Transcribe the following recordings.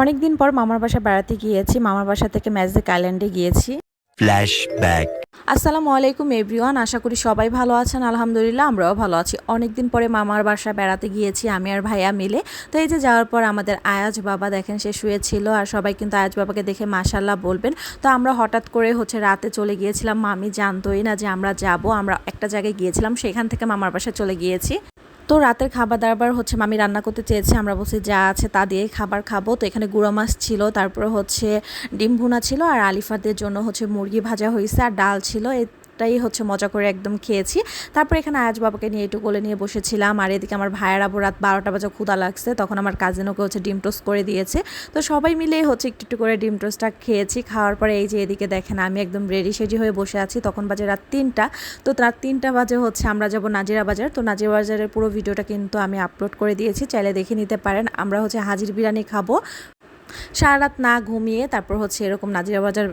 অনেক দিন পর মামার বাসা বেড়াতে গিয়েছি। মামার বাসা থেকে ম্যাজিক আইল্যান্ডে গিয়েছি। Flashback. আসসালামু আলাইকুম এভরিওয়ান আশা করি সবাই ভালো আছেন। আলহামদুলিল্লাহ আমরাও ভালো আছি। অনেক দিন পরে মামার বাসা বেড়াতে গিয়েছি আমি আর ভাইয়া মিলে। তো এই যে যাওয়ার পর আমাদের আয়াজ বাবা দেখেন সে শুয়েছিল আর সবাই কিন্তু আয়াজ বাবাকে দেখে মাশাল্লাহ বলবেন। তো আমরা হঠাৎ করে হচ্ছে রাতে চলে গিয়েছিলাম। মামি জানতোই না যে আমরা যাব। আমরা একটা জায়গায় গিয়েছিলাম সেখান থেকে মামার বাসা চলে গিয়েছি। তো রাতের খাবার দাবার হচ্ছে মামি রান্না করতে চেয়েছে, আমরা বলছি যা আছে তা দিয়ে খাবার খাব। তো এখানে গুঁড়ো মাছ ছিল, তারপরে হচ্ছে ডিম ভুনা ছিল আর আলিফাদের জন্য হচ্ছে মুরগি ভাজা হয়েছে আর ডাল ছিল। এটাই হচ্ছে মজা করে একদম খেয়েছি। তারপর এখানে আয়াজ বাবাকে নিয়ে একটু কোলে নিয়ে বসেছিলাম। আর এদিকে আমার ভাইয়ের আবু রাত বারোটা বাজে ক্ষুদা লাগছে। তখন আমার কাজিন ওকে হচ্ছে ডিম টোস্ট করে দিয়েছে। তো সবাই মিলে হচ্ছে একটু একটু করে ডিম টোস্টটা খেয়েছি। খাওয়ার পরে এই যে এদিকে দেখেন, আমি একদম রেডি সেডি হয়ে বসে আছি। তখন বাজে রাত তিনটা। তো রাত তিনটা বাজে হচ্ছে আমরা যাব নাজিরা বাজার। তো নাজিরা বাজারের পুরো ভিডিওটা কিন্তু আমি আপলোড করে দিয়েছি। চাইলে দেখে নিতে পারেন। আমরা হচ্ছে হাজির বিরিয়ানি খাব। সারা রাত না ঘুমিয়ে তারপর হচ্ছে এরকম নাজিরা বাজার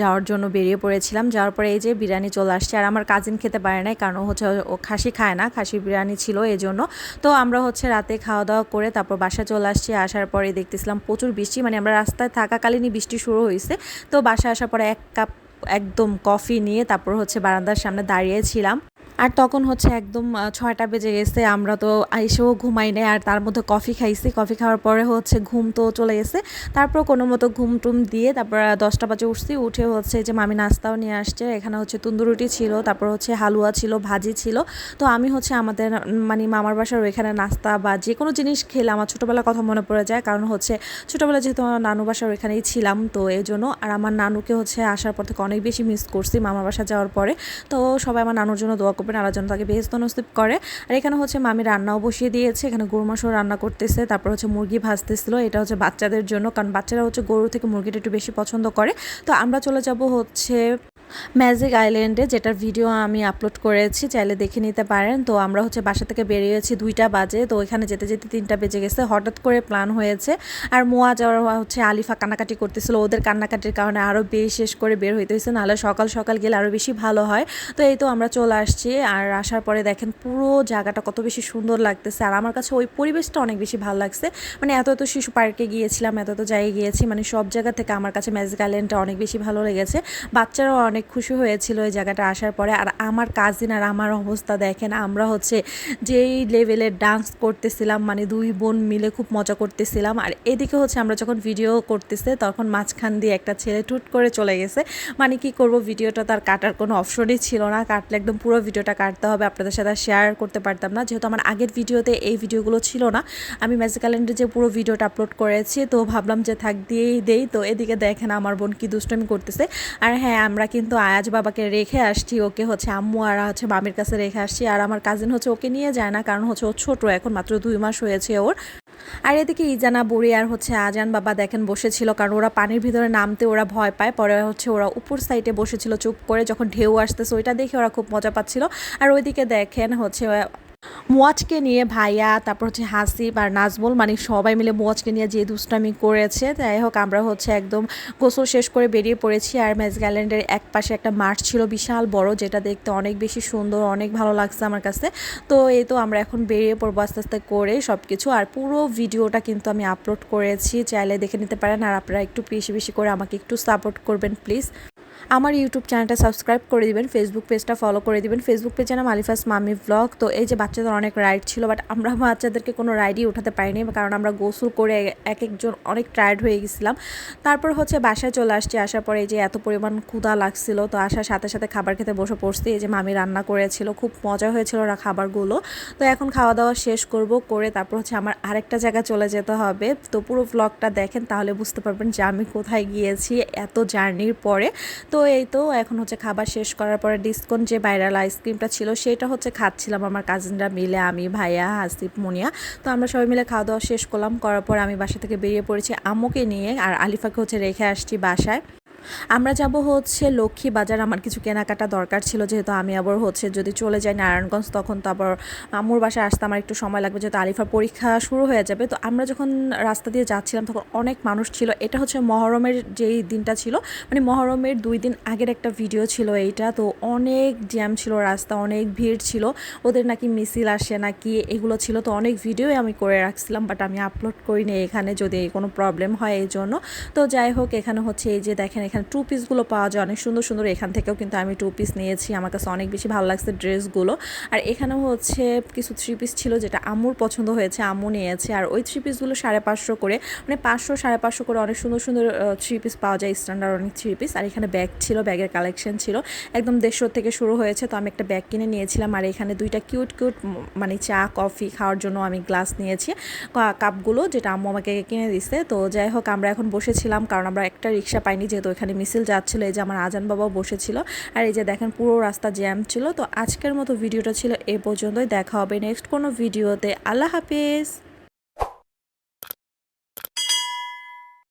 যাওয়ার জন্য বেরিয়ে পড়েছিলাম। যাওয়ার পরে এই যে বিরিয়ানি চলে আসছে, আর আমার কাজিন খেতে পারে নাই কারণ হচ্ছে ও খাসি খায় না খাসি বিরিয়ানি ছিল এই জন্য তো আমরা হচ্ছে রাতে খাওয়া দাওয়া করে তারপর বাসায় চলে আসছি। আসার পরে দেখতেছিলাম প্রচুর বৃষ্টি মানে আমরা রাস্তায় থাকাকালীনই বৃষ্টি শুরু হয়েছে তো বাসায় আসার পরে এক কাপ একদম কফি নিয়ে তারপর হচ্ছে বারান্দার সামনে দাঁড়িয়েছিলাম আর তখন হচ্ছে একদম ছয়টা বেজে গেছে, আমরা তো এসেও ঘুমাই নাই, আর তার মধ্যে কফি খাইছি। কফি খাওয়ার পরে হচ্ছে ঘুম তো চলে গেছে। তারপর কোনো মতো ঘুম টুম দিয়ে তারপর দশটা বাজে উঠছি, উঠে হচ্ছে যে মামি নাস্তাও নিয়ে আসছে। এখানে হচ্ছে তন্দুরুটি ছিল, তারপর হচ্ছে হালুয়া ছিল, ভাজি ছিল। তো আমি হচ্ছে আমাদের মানে মামার বাসার ওইখানে নাস্তা বা যে কোনো জিনিস খেলে আমার ছোটোবেলার কথা মনে পড়ে যায়। কারণ হচ্ছে ছোটোবেলা যেহেতু আমার নানু বাসার ওইখানেই ছিলাম, তো এই জন্য আর আমার নানুকে হচ্ছে আসার পর থেকে অনেক বেশি মিস করছি মামার বাসা যাওয়ার পরে। তো সবাই আমার নানুর জন্য দোয়া করবেন আল্লাহ যেন তাকে বেহেস্ত নসিব করে। আর এখানে হচ্ছে মামি রান্নাও বসিয়ে দিয়েছে, এখানে গরু মাংস রান্না করতেছে, তারপর হচ্ছে মুরগি ভাজতেছিল, এটা হচ্ছে বাচ্চাদের জন্য, কারণ বাচ্চারা হচ্ছে গরু থেকে মুরগিটা একটু বেশি পছন্দ করে। তো আমরা চলে যাব হচ্ছে ম্যাজিক আইল্যান্ডে যেটার ভিডিও আমি আপলোড করেছি, চাইলে দেখে নিতে পারেন। তো আমরা হচ্ছে বাসা থেকে বেরিয়েছি দুইটা বাজে, তো ওইখানে যেতে যেতে তিনটা বেজে গেছে। হঠাৎ করে প্ল্যান হয়েছে, আর মোয়া যাওয়ার হচ্ছে, আলিফা কান্নাকাটি করতেছিল। ওদের কান্নাকাটির কারণে আরও বিশেষ করে বের হইতে হয়েছে নাহলে সকাল সকাল গেলে আরও বেশি ভালো হয়। তো এই তো আমরা চলে আসছি, আর আসার পরে দেখেন পুরো জায়গাটা কত বেশি সুন্দর লাগতেছে। আর আমার কাছে ওই পরিবেশটা অনেক বেশি ভালো লাগছে। মানে এত এত শিশু পার্কে গিয়েছিলাম, এত এত জায়গায় গিয়েছি মানে সব জায়গা থেকে আমার কাছে ম্যাজিক আইল্যান্ডটা অনেক বেশি ভালো লেগেছে। বাচ্চারাও অনেক খুশি হয়েছিল এই জায়গাটা আসার পরে। আর আমার কাজিন আর আমার অবস্থা দেখেন, আমরা হচ্ছে যেই লেভেলের ডান্স করতেছিলাম মানে দুই বোন মিলে খুব মজা করতেছিলাম। আর এদিকে হচ্ছে আমরা যখন ভিডিও করতেছে, তখন মাঝখান দিয়ে একটা ছেলে টুট করে চলে গেছে। মানে কি করব ভিডিওটা তার কাটার কোনো অপশনই ছিল না। কাটলে একদম পুরো ভিডিওটা কাটতে হবে, আপনাদের সাথে শেয়ার করতে পারতাম না। যেহেতু আমার আগের ভিডিওতে এই ভিডিওগুলো ছিল না, আমি ম্যাজিক ক্যালেন্ডারে যে পুরো ভিডিওটা আপলোড করেছি, তো ভাবলাম যে থাক দিয়েই দেই। তো এদিকে দেখেন আমার বোন কি দুষ্টমি করতেছে। আর হ্যাঁ আমরা কিন্তু আয়াজ বাবাকে রেখে আসছি, ওকে হচ্ছে আম্মু আর হচ্ছে মামির কাছে রেখে আসছি। আর আমার কাজিন হচ্ছে ওকে নিয়ে যায় না, কারণ হচ্ছে ও ছোট, এখন মাত্র দুই মাস হয়েছে ওর। আর এদিকে ইজানা, বুড়ি আর হচ্ছে আজান বাবা দেখেন বসেছিল, কারণ ওরা পানির ভিতরে নামতে ওরা ভয় পায়। পরে হচ্ছে ওরা উপর সাইডে বসেছিল, চুপ করে যখন ঢেউ আসতেছে, ওইটা দেখে ওরা খুব মজা পাচ্ছিল। আর ওইদিকে দেখেন হচ্ছে মোয়াজকে নিয়ে ভাইয়া, তারপর হচ্ছে হাসিব আর নাজমুল মানে সবাই মিলে মোয়াজকে নিয়ে যে দুষ্টামি করেছে, যাই হোক আমরা হচ্ছে একদম গোসল শেষ করে বেরিয়ে পড়েছি আর ম্যাজিক আইল্যান্ডের এক পাশে একটা মাঠ ছিল বিশাল বড়, যেটা দেখতে অনেক বেশি সুন্দর, অনেক ভালো লাগছে আমার কাছে। তো এই তো আমরা এখন বেরিয়ে পড়ব আস্তে আস্তে করে সব কিছু আর পুরো ভিডিওটা কিন্তু আমি আপলোড করেছি, চাইলে দেখে নিতে পারেন, আর আপনারা একটু বেশি বেশি করে আমাকে একটু সাপোর্ট করবেন, প্লিজ। আমার ইউটিউব চ্যানেলটা সাবস্ক্রাইব করে দিবেন ফেসবুক পেজটা ফলো করে দিবেন। ফেসবুক পেজের নাম আলিফাস মামি ব্লগ তো এই যে বাচ্চাদের অনেক রাইড ছিল বাট আমরা বাচ্চাদেরকে কোনো রাইডই উঠাতে পারিনি, কারণ আমরা গোসল করে এক একজন অনেক টায়ার্ড হয়ে গেছিলাম। তারপর হচ্ছে বাসায় চলে আসছি, আসার পরে এই যে এত পরিমাণ ক্ষুধা লাগছিল, তো আসার সাথে সাথে খাবার খেতে বসে পড়ছি। এই যে মামি রান্না করেছিল, খুব মজা হয়েছিল ওরা খাবারগুলো। তো এখন খাওয়া দাওয়া শেষ করব, করে তারপর হচ্ছে আমার আরেকটা জায়গায় চলে যেতে হবে। তো পুরো ব্লগটা দেখেন, তাহলে বুঝতে পারবেন যে আমি কোথায় গিয়েছি, এত জার্নির পরে। তো এই তো, এখন হচ্ছে খাবার শেষ করার পরে ডিসকন যে ভাইরাল আইসক্রিমটা ছিল সেটা হচ্ছে খাচ্ছিলাম আমার কাজিনরা মিলে, আমি, ভাইয়া হাসিফ মুনিয়া। তো আমরা সবাই মিলে খাওয়া দাওয়া শেষ করলাম, করার পর আমি বাসা থেকে বেরিয়ে পড়েছি আম্মুকে নিয়ে, আর আলিফাকে হচ্ছে রেখে আসছি বাসায়। আমরা যাব হচ্ছে লক্ষ্মী বাজার। আমার কিছু কেনাকাটা দরকার ছিল, যেহেতু আমি আবার হচ্ছে যদি চলে যাই নারায়ণগঞ্জ, তখন তো আবার আম্মুর বাসায় আসতে আমার একটু সময় লাগবে, যেহেতু আলিফার পরীক্ষা শুরু হয়ে যাবে। তো আমরা যখন রাস্তা দিয়ে যাচ্ছিলাম, তখন অনেক মানুষ ছিল। এটা হচ্ছে মহরমের যেই দিনটা ছিল মানে মহরমের দুই দিন আগের একটা ভিডিও ছিল এইটা। তো অনেক জ্যাম ছিল রাস্তা, অনেক ভিড় ছিল। ওদের নাকি মিছিল আসে নাকি এগুলো ছিল। তো অনেক ভিডিওই আমি করে রাখছিলাম বাট আমি আপলোড করিনি এখানে যদি কোনো প্রবলেম হয় এই জন্য। তো যাই হোক, এখানে হচ্ছে এই যে দেখেন, এখানে টু পিসগুলো পাওয়া যায়, অনেক সুন্দর সুন্দর। এখান থেকেও কিন্তু আমি টু পিস নিয়েছি। আমার কাছে অনেক বেশি ভালো লাগছে ড্রেসগুলো। আর এখানেও হচ্ছে কিছু থ্রি পিস ছিল যেটা আম্মুর পছন্দ হয়েছে, আম্মু নিয়েছে। আর ওই থ্রি পিসগুলো সাড়ে পাঁচশো করে মানে পাঁচশো, সাড়ে পাঁচশো করে অনেক সুন্দর সুন্দর থ্রি পিস পাওয়া যায় স্ট্যান্ডার্ড অনেক থ্রি পিস আর এখানে ব্যাগ ছিল ব্যাগের কালেকশন ছিল। একদম দেড়শো থেকে শুরু হয়েছে, তো আমি একটা ব্যাগ কিনে নিয়েছিলাম। আর এখানে দুইটা কিউট কিউট মানে চা কফি খাওয়ার জন্য আমি গ্লাস নিয়েছি। কাপগুলো যেটা আম্মু আমাকে কিনে দিছে। তো যাই হোক, আমরা এখন বসেছিলাম, কারণ আমরা একটা রিক্সা পাইনি, যেহেতু এখানে মিছিল যাচ্ছিল, এই যে আমার আজান বাবাও বসেছিল। আর এই যে দেখেন পুরো রাস্তা জ্যাম ছিল। তো আজকের মতো ভিডিওটা ছিল এ পর্যন্তই। দেখা হবে নেক্সট কোনো ভিডিওতে। আল্লাহ হাফিজ।